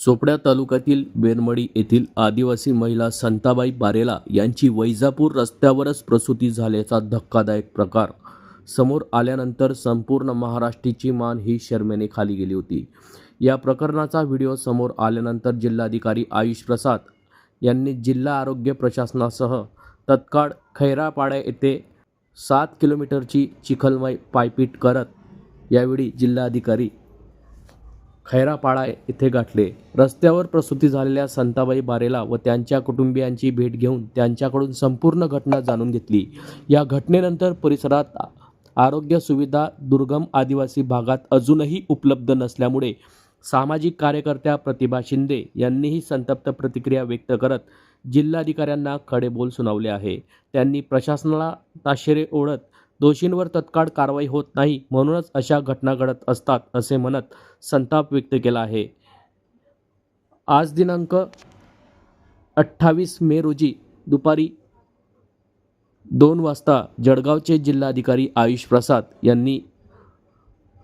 चोपड्या तालुक्यातील बेनमडी येथील आदिवासी महिला संताबाई बारेला यांची वैजापूर रस्त्यावरच प्रसूती झाल्याचा धक्कादायक प्रकार. समोर आल्यानंतर संपूर्ण महाराष्ट्राची मान ही शर्मेने खाली गेली होती. या प्रकरणाचा व्हिडिओ समोर आल्यानंतर जिल्हाधिकारी आयुष प्रसाद यांनी जिल्हा आरोग्य प्रशासनासह तत्काळ खैरापाड्या येथे सात किलोमीटरची चिखलमय पायपीट करत यावेळी जिल्हाधिकारी खैरापाडा येथे गाठले. रस्त्यावर प्रसूती झालेल्या संताबाई बारेला व त्यांच्या कुटुंबियांची भेट घेऊन त्यांच्याकडून संपूर्ण घटना जाणून घेतली. या घटनेनंतर परिसरात आरोग्य सुविधा दुर्गम आदिवासी भागात अजूनही उपलब्ध नसल्यामुळे सामाजिक कार्यकर्त्या प्रतिभा शिंदे यांनीही संतप्त प्रतिक्रिया व्यक्त करत जिल्हाधिकाऱ्यांना खडे बोल सुनावले आहे. त्यांनी प्रशासनाला ताशेरे ओढत दोषींवर तत्काळ कारवाई होत नाही म्हणूनच अशा घटना घडत असतात असे म्हणत संताप व्यक्त केला आहे. आज दिनांक अठ्ठावीस मे रोजी दुपारी दोन वाजता जळगावचे जिल्हाधिकारी आयुष प्रसाद यांनी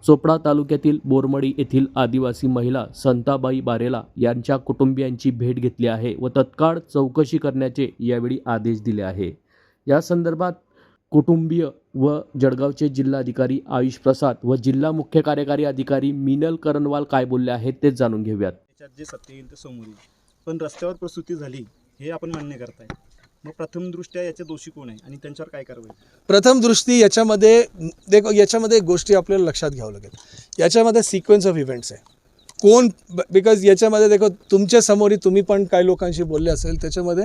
चोपडा तालुक्यातील बोरमडी येथील आदिवासी महिला संताबाई बारेला यांच्या कुटुंबियांची भेट घेतली आहे व तत्काळ चौकशी करण्याचे यावेळी आदेश दिले आहे. या संदर्भात कुटुंबीय व जळगावचे जिल्हाधिकारी आयुष प्रसाद व जिल्हा मुख्य कार्यकारी अधिकारी मिनल करणवाल काय बोलले आहेत ते जाणून घेऊयात. त्याच्यात जे सत्य येईल ते समोर येईल. पण रस्त्यावर प्रसूती झाली हे आपण मान्य करताय. मग प्रथमदृष्ट्या याचे दोषी कोण आहे आणि त्यांच्यावर काय कारवाई? प्रथम दृष्टी याच्यामध्ये देखो याच्यामध्ये एक गोष्टी आपल्याला लक्षात घ्यावं लागेल. याच्यामध्ये सिक्वेन्स ऑफ इव्हेंट्स आहे. कोण बिकॉज याच्यामध्ये देखो तुमच्या समोरही तुम्ही पण काही लोकांशी बोलले असेल त्याच्यामध्ये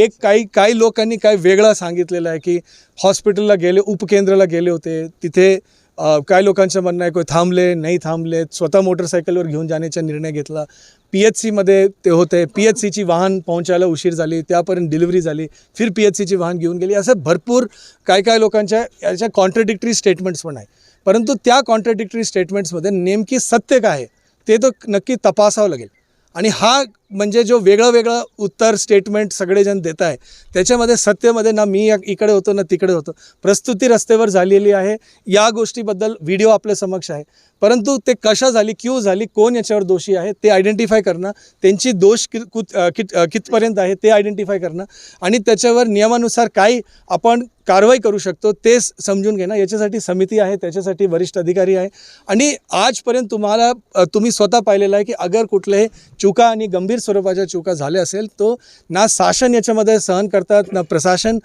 एक काही काही लोकांनी काय वेगळा सांगितलेलं आहे की हॉस्पिटलला गेले उपकेंद्राला गेले होते तिथे काय काही लोकांचं म्हणणं आहे कोण थांबले नाही थांबले स्वतः मोटरसायकलवर घेऊन जाण्याचा निर्णय घेतला. पी एच सीमध्ये ते होते पी एच सीची वाहन पोहोचायला उशीर झाली त्यापर्यंत डिलिव्हरी झाली फिर पी एच सीची वाहन घेऊन गेली असं भरपूर काय काय लोकांच्या याच्या कॉन्ट्रडिक्टरी स्टेटमेंट्स पण आहे. परंतु त्या कॉन्ट्रडिक्टरी स्टेटमेंट्समध्ये नेमकी सत्य काय आहे? ते तर नक्की तपासावं लागेल. आणि हा म्हणजे जो वेगळं वेगळं उत्तर स्टेटमेंट सगळेजण देत आहे त्याच्यामध्ये सत्यमध्ये ना मी इकडे होतो ना तिकडे होतो. प्रस्तुती रस्त्यावर झालेली आहे. या गोष्टीबद्दल व्हिडिओ आपल्या समक्ष आहे. परंतु ते कशा झाली क्यू झाली कोण याच्यावर दोषी आहे ते आयडेंटिफाय करणं त्यांची दोष कि कुत कित कितपर्यंत आहे ते आयडेंटिफाय करणं आणि त्याच्यावर नियमानुसार काही आपण कारवाई करू शकतो ते समजून घेणं. याच्यासाठी समिती आहे त्याच्यासाठी वरिष्ठ अधिकारी आहे. आणि आजपर्यंत तुम्हाला तुम्ही स्वतः पाहिलेलं आहे की अगर कुठलेही चुका आणि गंभीर स्वरूपाच्या चुका झाल्या असेल तो ना शासन याच्यामध्ये सहन करतात ना प्रशासन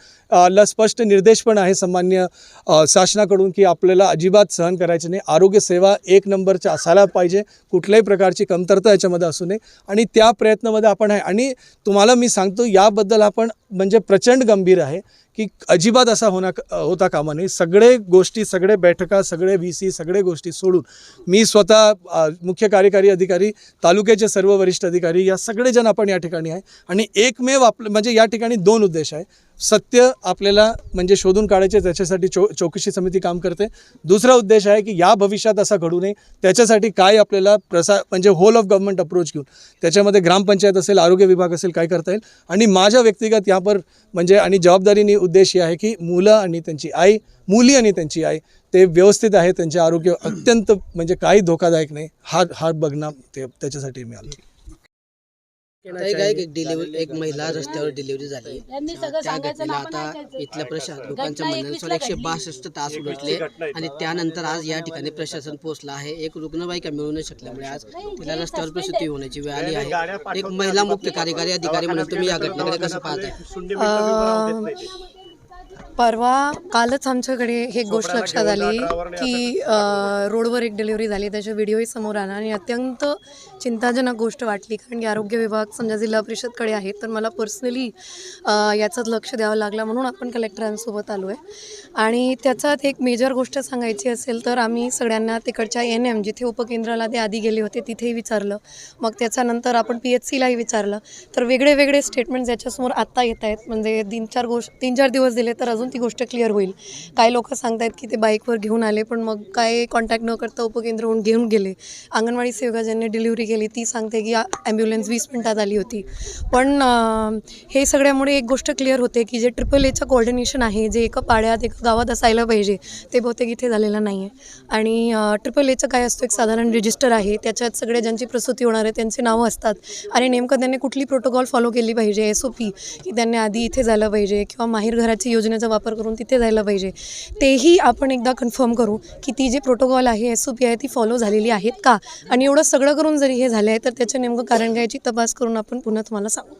ला स्पष्ट निर्देश पण आहे सामान्य शासनाकडून की आपल्याला अजिबात सहन करायचे नाही. आरोग्यसेवा एक नंबरच्या असायला पाहिजे. कुठल्याही प्रकारची कमतरता याच्यामध्ये असू नये. आणि त्या प्रयत्नामध्ये आपण आहे. आणि तुम्हाला मी सांगतो याबद्दल आपण म्हणजे प्रचंड गंभीर आहे. की अजिबात असा होणार होता कामा नाही सगळे गोष्टी सगळे बैठका सगळे व्ही सी सगळे गोष्टी सोडून मी स्वतः मुख्य कार्यकारी अधिकारी तालुक्याचे सर्व वरिष्ठ अधिकारी या सगळेजण आपण या ठिकाणी आहे. आणि एकमेव आपलं म्हणजे या ठिकाणी दोन उद्देश आहे. सत्य आपल्याला म्हणजे शोधून काढायचे त्याच्यासाठी चौ चौकशी समिती काम करते. दुसरा उद्देश आहे की या भविष्यात असा घडू नये. त्याच्यासाठी काय आपल्याला प्रसा म्हणजे होल ऑफ गव्हर्नमेंट अप्रोच घेऊन. त्याच्यामध्ये ग्रामपंचायत असेल आरोग्य विभाग असेल काय करता येईल. आणि माझ्या व्यक्तिगत यावर म्हणजे आणि जबाबदारीने उद्देश हे आहे की मुलं आणि त्यांची आई मुली आणि त्यांची आई ते व्यवस्थित आहे त्यांचे आरोग्य अत्यंत म्हणजे काही धोकादायक नाही. हा हा बघणं ते त्याच्यासाठी मी एक डिलिव्हरी एक महिला रस्त्यावर डिलिव्हरी झाली. त्या सांगायचं घटनेला आता. इथल्या प्रशासन लोकांच्या म्हणण्यानुसार एकशे. बासष्ट तास उलटले आणि त्यानंतर आज या ठिकाणी प्रशासन पोहोचलं आहे. एक रुग्णवाहिका मिळू न शकल्यामुळे आज तिला रस्त्यावर प्रसूती होण्याची वेळ आली आहे. एक महिला मुख्य कार्यकारी अधिकारी म्हणून तुम्ही या घटनेकडे कसं पाहताय? परवा कालच आमच्याकडे हे गोष्ट लक्षात आली की रोडवर एक डिलिव्हरी झाली त्याचे व्हिडिओही समोर आला आणि अत्यंत चिंताजनक गोष्ट वाटली. कारण की आरोग्य विभाग समजा जिल्हा परिषदकडे आहे तर मला पर्सनली याचं लक्ष द्यावं लागलं म्हणून आपण कलेक्टरांसोबत आलो आहे आणि त्याच्यात एक मेजर गोष्ट सांगायची असेल तर आम्ही सगळ्यांना तिकडच्या एन एम जिथे उपकेंद्राला ते आधी गेले होते तिथेही विचारलं. मग त्याच्यानंतर आपण पी एच सीलाही विचारलं. तर वेगळे वेगळे स्टेटमेंट्स याच्यासमोर आत्ता येत आहेत म्हणजे तीन चार गोष्ट तीन चार दिवस दिले तर अजून ती गोष्ट क्लिअर होईल. काही लोक सांगतायत की ते बाईकवर घेऊन आले पण मग काय कॉन्टॅक्ट न करता उपकेंद्र होऊन घेऊन गेले. अंगणवाडी सेविका ज्यांनी डिलिव्हरी केली. ती सांगते की ॲम्ब्युलन्स वीस मिनिटात आली होती. पण हे सगळ्यामुळे एक गोष्ट क्लिअर होते की जे ट्रिपल एचं कोऑर्डिनेशन आहे जे एका पाड्यात एका गावात असायला पाहिजे ते बहुतेक इथे झालेलं नाही आहे आणि ट्रिपल एचं काय असतं एक साधारण रजिस्टर आहे. त्याच्यात सगळे ज्यांची प्रसूती होणार आहे त्यांचे नावं असतात. आणि नेमकं त्यांनी कुठली प्रोटोकॉल फॉलो केली पाहिजे एस ओ पी की त्यांनी आधी इथे झालं पाहिजे किंवा माहीर घराची योजनेचा वापर करून तिथे जायला पाहिजे. तेही आपण एकदा कन्फर्म करू की ती जी प्रोटोकॉल आहे एस ओ पी आहे ती फॉलो झालेली आहेत का? आणि एवढं सगळं करून जरी हे झालं आहे तर त्याचं नेमकं कारण काय याची तपास करून आपण पुन्हा तुम्हाला सांगू.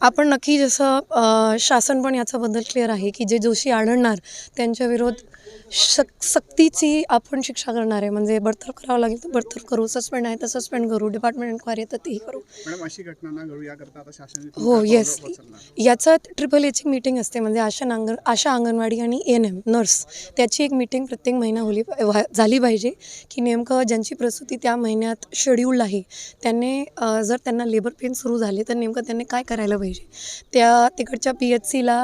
आपण नक्की जसं शासन पण याच्याबद्दल क्लिअर आहे की जे दोषी आढळणार त्यांच्या विरोध शक सक्तीची आपण शिक्षा करणार आहे. म्हणजे बडतर्फ करावं लागेल तर बडतर्फ करू. सस्पेंड आहे तर सस्पेंड करू. डिपार्टमेंट इन्क्वायरी तर तेही करू. मॅडम अशी घटना ना घडू. याकरता आता शासन हो येस याच्यात ट्रिपल एची मीटिंग असते. म्हणजे आशा नांग आशा अंगणवाडी आणि एन एम नर्स त्याची एक मीटिंग प्रत्येक महिना होली झाली पाहिजे की नेमकं ज्यांची प्रसूती त्या महिन्यात शेड्यूल्ड आहे त्यांनी जर त्यांना लेबर पेन सुरू झाले तर नेमकं त्यांनी काय करायला पाहिजे? त्या तिकडच्या पी एच सीला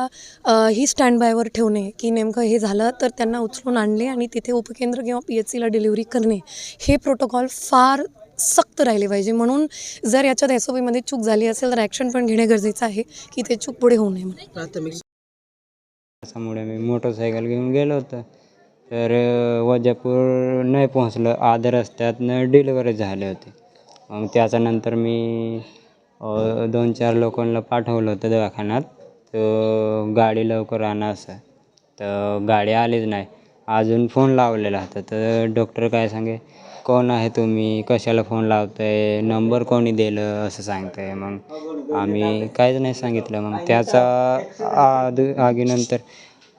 ही स्टँड बायवर ठेवणे की नेमकं हे झालं तर त्यांना उचलून आणले आणि तिथे उपकेंद्र किंवा पी एच सीला डिलिव्हरी करणे हे प्रोटोकॉल फार सक्त राहिले पाहिजे. म्हणून जर याच्यात एस ओ पीमध्ये चूक झाली असेल तर ॲक्शन पण घेणे गरजेचं आहे की ते चूक पुढे होऊ नये म्हणून. प्राथमिक त्याच्यामुळे मी मोटरसायकल घेऊन गेलो होतो. तर वजापूर नाही पोहोचलं. आधा रस्त्यातनं डिलिव्हरी झाले होते. मग त्याच्यानंतर मी दोन चार लोकांना पाठवलं होतं दवाखान्यात. तर गाडी लवकर आणा असं. तर गाडी आलीच नाही. अजून फोन लावलेला होता. तर डॉक्टर काय सांगे कोण आहे तुम्ही? कशाला फोन लावताय? नंबर कोणी दिलं? असं सांगताय. मग आम्ही काहीच नाही सांगितलं. मग त्याचा आद आगीनंतर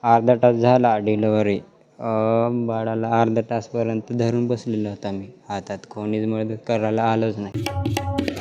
अर्धा तास झाला डिलिव्हरी बाळाला अर्धा तासपर्यंत धरून बसलेलो होता मी हातात कोणीच मदत करायला आलंच नाही.